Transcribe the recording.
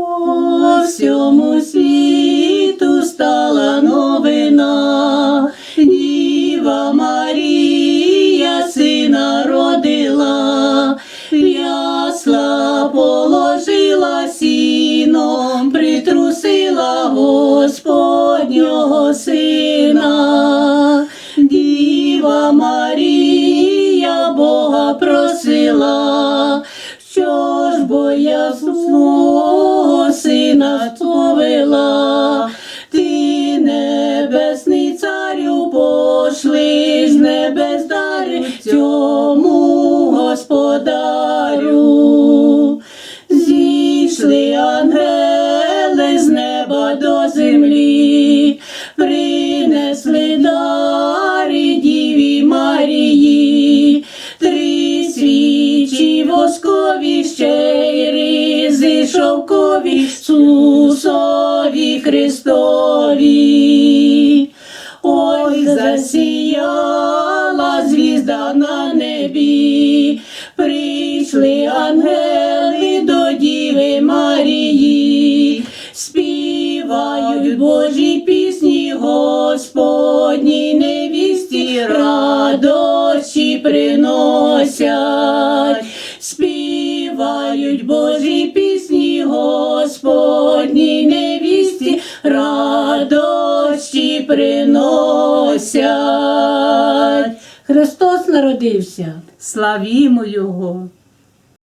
По всьому світу стала новина, Діва Марія сина родила, ясла положила сіном, притрусила Господнього сина. Діва Марія Бога просила, що ж бо я свого сина повела, ти небесний царю пошли з небес дари цьому господарю. Зійшли ангели з неба до землі, принесли дари Діві Марії, три свічі воскові ще Ісусові Христові. Ой, засіяла звізда на небі, прийшли ангели до Діви Марії, співають Божі пісні, Господній невісті, радощі приносять, співають Божі пісні, Господній невісті, радощі приносять. Христос народився. Славімо Його!